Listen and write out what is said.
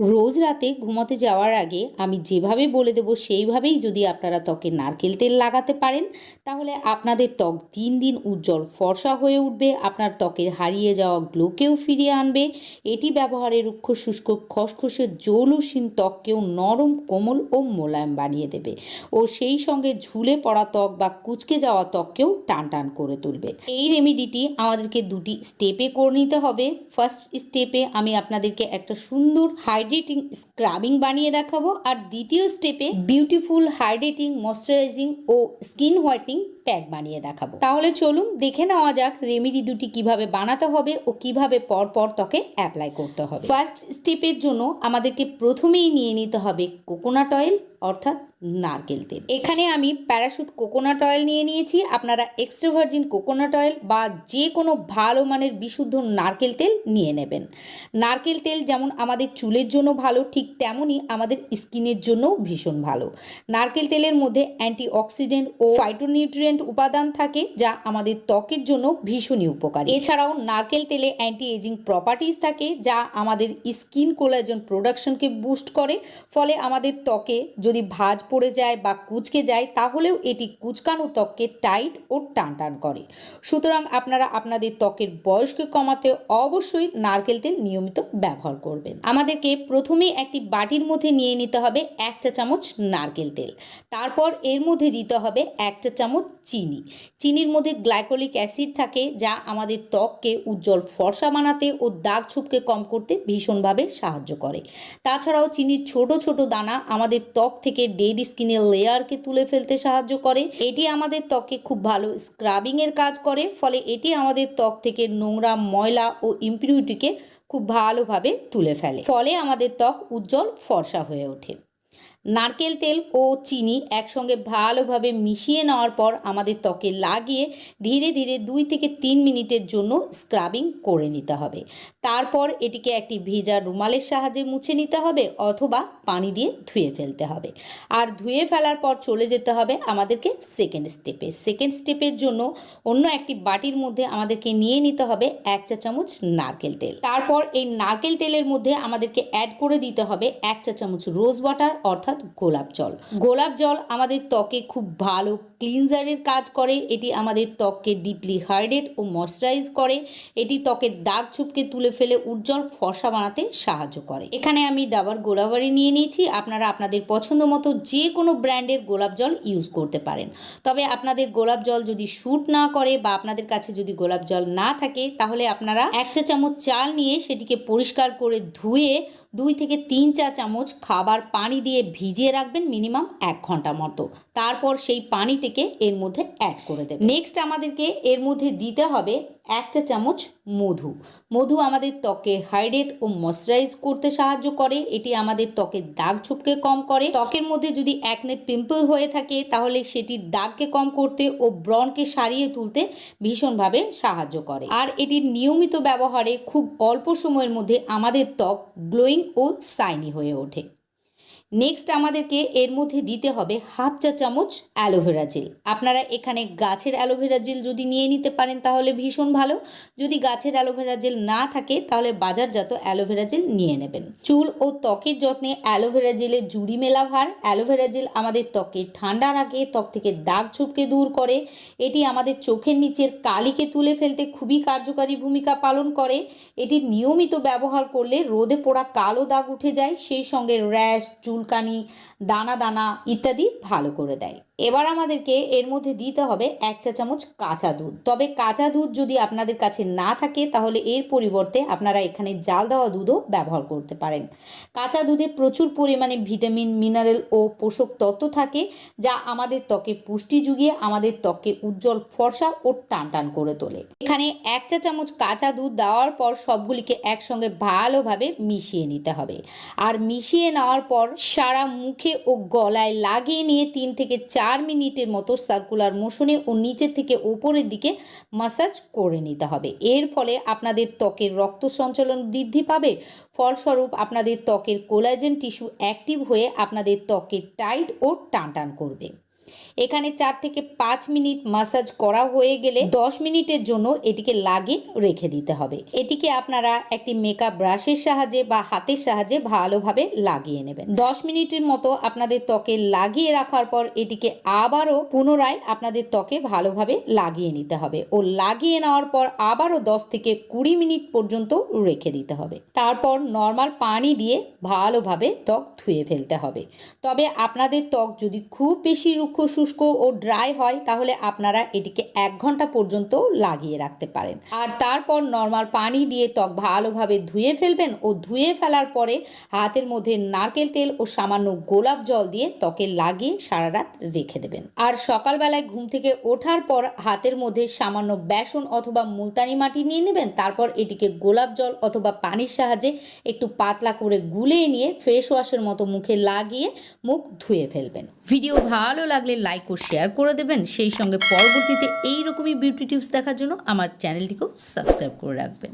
রোজ রাতে ঘুমাতে যাওয়ার আগে আমি যেভাবে বলে দেবো সেইভাবেই যদি আপনারা ত্বকে নারকেল তেল লাগাতে পারেন, তাহলে আপনাদের ত্বক দিন দিন উজ্জ্বল, ফর্সা হয়ে উঠবে, আপনার ত্বকের হারিয়ে যাওয়া গ্লোকেও ফিরিয়ে আনবে। এটি ব্যবহারে রুক্ষ, শুষ্ক, খসখসে, জৌলুসীন ত্বককেও নরম, কোমল ও মোলায়েম বানিয়ে দেবে ও সেই সঙ্গে ঝুলে পড়া ত্বক বা কুচকে যাওয়া ত্বককেও টান টান করে তুলবে। এই রেমিডিটি আমাদেরকে দুটি স্টেপে করে নিতে হবে। ফার্স্ট স্টেপে আমি আপনাদেরকে একটা সুন্দর হাইড্রেটিং স্ক্রাবিং বানিয়ে দেখাবো আর দ্বিতীয় স্টেপে বিউটিফুল হাইড্রেটিং ময়শ্চারাইজিং ও স্কিন হোয়াইটনিং প্যাক বানিয়ে দেখাবো। তাহলে চলুন দেখে নেওয়া যাক রেমেডি দুটি কীভাবে বানাতে হবে ও কীভাবে পর পর ত্বকে অ্যাপ্লাই করতে হবে। ফার্স্ট স্টেপের জন্য আমাদেরকে প্রথমেই নিয়ে নিতে হবে কোকোনাট অয়েল অর্থাৎ নারকেল তেল। এখানে আমি প্যারাশুট কোকোনাট অয়েল নিয়ে নিয়েছি। আপনারা এক্সট্রা ভার্জিন কোকোনাট অয়েল বা যে কোনো ভালো মানের বিশুদ্ধ নারকেল তেল নিয়ে নেবেন। নারকেল তেল যেমন আমাদের চুলের জন্য ভালো, ঠিক তেমনই আমাদের স্কিনের জন্যও ভীষণ ভালো। নারকেল তেলের মধ্যে অ্যান্টি অক্সিডেন্ট ও ফাইটোনিউট্রিয়েন্ট উপাদান থাকে, যা আমাদের ত্বকের জন্য ভীষণই উপকারী। এছাড়াও নারকেল তেলে অ্যান্টি এজিং প্রপার্টিজ থাকে, যা আমাদের স্কিন কোলাজন প্রোডাকশনকে বুস্ট করে, ফলে আমাদের ত্বকে যদি ভাঁজ পড়ে যায় বা কুচকে যায়, তাহলেও এটি কুচকানো ত্বককে টাইট ও টান টান করে। সুতরাং আপনারা আপনাদের ত্বকের বয়সকে কমাতে অবশ্যই নারকেল তেল নিয়মিত ব্যবহার করবেন। আমাদেরকে প্রথমেই একটি বাটির মধ্যে নিয়ে নিতে হবে এক চা চামচ নারকেল তেল। তারপর এর মধ্যে দিতে হবে এক চা চামচ চিনি। চিনির মধ্যে গ্লাইকোলিক অ্যাসিড থাকে, যা আমাদের ত্বককে উজ্জ্বল ফর্সা বানাতে ও দাগ ছুপকে কম করতে ভীষণভাবে সাহায্য করে। তাছাড়াও চিনির ছোট ছোট দানা আমাদের ত্বক থেকে ডেড স্কিনের লেয়ারকে তুলে ফেলতে সাহায্য করে। এটি আমাদের ত্বকে খুব ভালো স্ক্রাবিংয়ের কাজ করে, ফলে এটি আমাদের ত্বক থেকে নোংরা ময়লা ও ইম্পিউরিটিকে খুব ভালোভাবে তুলে ফেলে। ফলে আমাদের ত্বক উজ্জ্বল ফর্সা হয়ে ওঠে। নারকেল তেল ও চিনি একসঙ্গে ভালোভাবে মিশিয়ে নেওয়ার পর আমাদের ত্বকে লাগিয়ে ধীরে ধীরে দুই থেকে তিন মিনিটের জন্য স্ক্রাবিং করে নিতে হবে। তারপর এটিকে একটি ভেজা রুমালের সাহায্যে মুছে নিতে হবে অথবা পানি দিয়ে ধুয়ে ফেলতে হবে। আর ধুয়ে ফেলার পর চলে যেতে হবে আমাদেরকে সেকেন্ড স্টেপে সেকেন্ড স্টেপের জন্য অন্য একটি বাটির মধ্যে আমাদেরকে নিয়ে নিতে হবে এক চা চামচ নারকেল তেল। তারপর এই নারকেল তেলের মধ্যে আমাদেরকে অ্যাড করে দিতে হবে এক চা চামচ রোজ ওয়াটার অর্থাৎ গোলাপ জল। গোলাপ জল আমাদের ত্বকে খুব ভালো ক্লিনজারের কাজ করে, এটি আমাদের ত্বককে ডিপলি হাইড্রেট ও ময়শ্চারাইজ করে, এটি ত্বকের দাগ ছুপকে তুলে ফেলে উজ্জ্বল ফসা বানাতে সাহায্য করে। এখানে আমি ডাবার গোলাবারি নিয়ে নিয়েছি, আপনারা আপনাদের পছন্দ মতো যে কোনো ব্র্যান্ডের গোলাপ জল ইউজ করতে পারেন। তবে আপনাদের গোলাপ জল যদি শ্যুট না করে বা আপনাদের কাছে যদি গোলাপ জল না থাকে, তাহলে আপনারা এক চা চামচ চাল নিয়ে সেটিকে পরিষ্কার করে ধুয়ে দুই থেকে তিন চা চামচ খাবার পানি দিয়ে ভিজিয়ে রাখবেন মিনিমাম এক ঘণ্টা মতো। তারপর সেই পানিটিকে এর মধ্যে অ্যাড করে দেবেন। নেক্সট আমাদেরকে এর মধ্যে দিতে হবে এক চা চামচ মধু। মধু আমাদের ত্বকে হাইড্রেট ও ময়শ্চারাইজ করতে সাহায্য করে। এটি আমাদের ত্বকের দাগ ছোপকে কম করে। ত্বকের মধ্যে যদি একনে পিম্পল হয়ে থাকে, তাহলে সেটির দাগকে কম করতে ও ব্রণকে সারিয়ে তুলতে ভীষণভাবে সাহায্য করে। আর এটির নিয়মিত ব্যবহারে খুব অল্প সময়ের মধ্যে আমাদের ত্বক গ্লোয়িং ও সাইনি হয়ে ওঠে। নেক্সট আমাদেরকে এর মধ্যে দিতে হবে হাফ চা চামচ অ্যালোভেরা জেল। আপনারা এখানে গাছের অ্যালোভেরা জেল যদি নিয়ে নিতে পারেন তাহলে ভীষণ ভালো। যদি গাছের অ্যালোভেরা জেল না থাকে তাহলে বাজারজাত অ্যালোভেরা জেল নিয়ে নেবেন। চুল ও ত্বকের যত্নে অ্যালোভেরা জেলের জুড়ি মেলা ভার। অ্যালোভেরা জেল আমাদের ত্বকে ঠান্ডা রাখে, ত্বক থেকে দাগ ছুপকে দূর করে। এটি আমাদের চোখের নিচের কালিকে তুলে ফেলতে খুবই কার্যকারী ভূমিকা পালন করে। এটি নিয়মিত ব্যবহার করলে রোদে পোড়া কালো দাগ উঠে যায়। সেই সঙ্গে র্যাশ চুলকানি দানা দানা ইত্যাদি ভালো করে দেয়। এবার আমাদেরকে এর মধ্যে দিতে হবে এক চা চামচ কাঁচা দুধ। তবে কাঁচা দুধ যদি আপনাদের কাছে না থাকে, তাহলে এর পরিবর্তে আপনারা এখানে জাল দেওয়া দুধও ব্যবহার করতে পারেন। কাঁচা দুধে প্রচুর পরিমাণে ভিটামিন, মিনারেল ও পোষক তত্ত্ব থাকে, যা আমাদের ত্বকে পুষ্টি যুগিয়ে আমাদের ত্বককে উজ্জ্বল ফর্সা ও টান টান করে তোলে। এখানে এক চা চামচ কাঁচা দুধ দেওয়ার পর সবগুলিকে একসঙ্গে ভালোভাবে মিশিয়ে নিতে হবে। আর মিশিয়ে নেওয়ার পর সারা মুখে ও গলায় লাগিয়ে নিয়ে তিন থেকে চার চার মিনিটের মতো সার্কুলার মোশনে ও নিচের থেকে ওপরের দিকে মাসাজ করে নিতে হবে। এর ফলে আপনাদের ত্বকের রক্ত সঞ্চালন বৃদ্ধি পাবে। ফলস্বরূপ আপনাদের ত্বকের কোলাজেন টিস্যু অ্যাক্টিভ হয়ে আপনাদের ত্বকের টাইট ও টান টান করবে। এখানে চার থেকে পাঁচ মিনিট মাসাজ করা হয়ে গেলে দশ মিনিটের জন্য এটিকে লাগিয়ে রেখে দিতে হবে। এটিকে আপনারা একটি মেকআপ ব্রাশের সাহায্যে বা হাতের সাহায্যে ভালোভাবে লাগিয়ে নেবেন। দশ মিনিটের মতো আপনাদের ত্বকে লাগিয়ে রাখার পর এটিকে আবারও পুনরায় আপনাদের ত্বকে ভালোভাবে লাগিয়ে নিতে হবে ও লাগিয়ে নেওয়ার পর আবারও দশ থেকে কুড়ি মিনিট পর্যন্ত রেখে দিতে হবে। তারপর নর্মাল পানি দিয়ে ভালোভাবে ত্বক ধুয়ে ফেলতে হবে। তবে আপনাদের ত্বক যদি খুব বেশি রুক্ষ শুষ্ক ও ড্রাই হয়, তাহলে আপনারা এটিকে এক ঘণ্টা পর্যন্ত লাগিয়ে রাখতে পারেন। আর তারপর নর্মাল পানি দিয়ে ত্বক ভালোভাবে ধুয়ে ফেলবেন ও ধুয়ে ফেলার পরে হাতের মধ্যে নারকেল তেল ও সামান্য গোলাপ জল দিয়ে ত্বকে লাগিয়ে সারা রাত রেখে দেবেন। আর সকালবেলায় ঘুম থেকে ওঠার পর হাতের মধ্যে সামান্য বেসন অথবা মুলতানি মাটি নিয়ে নেবেন, তারপর এটিকে গোলাপ জল অথবা পানির সাহায্যে একটু পাতলা করে গুলিয়ে নিয়ে ফেস ওয়াশের মতো মুখে লাগিয়ে মুখ ধুয়ে ফেলবেন। ভিডিও ভালো লাগলে লাইক ও শেয়ার করে দেবেন। সেই সঙ্গে পরবর্তীতে এইরকমই বিউটি টিপস দেখার জন্য আমার চ্যানেলটিকেও সাবস্ক্রাইব করে রাখবেন।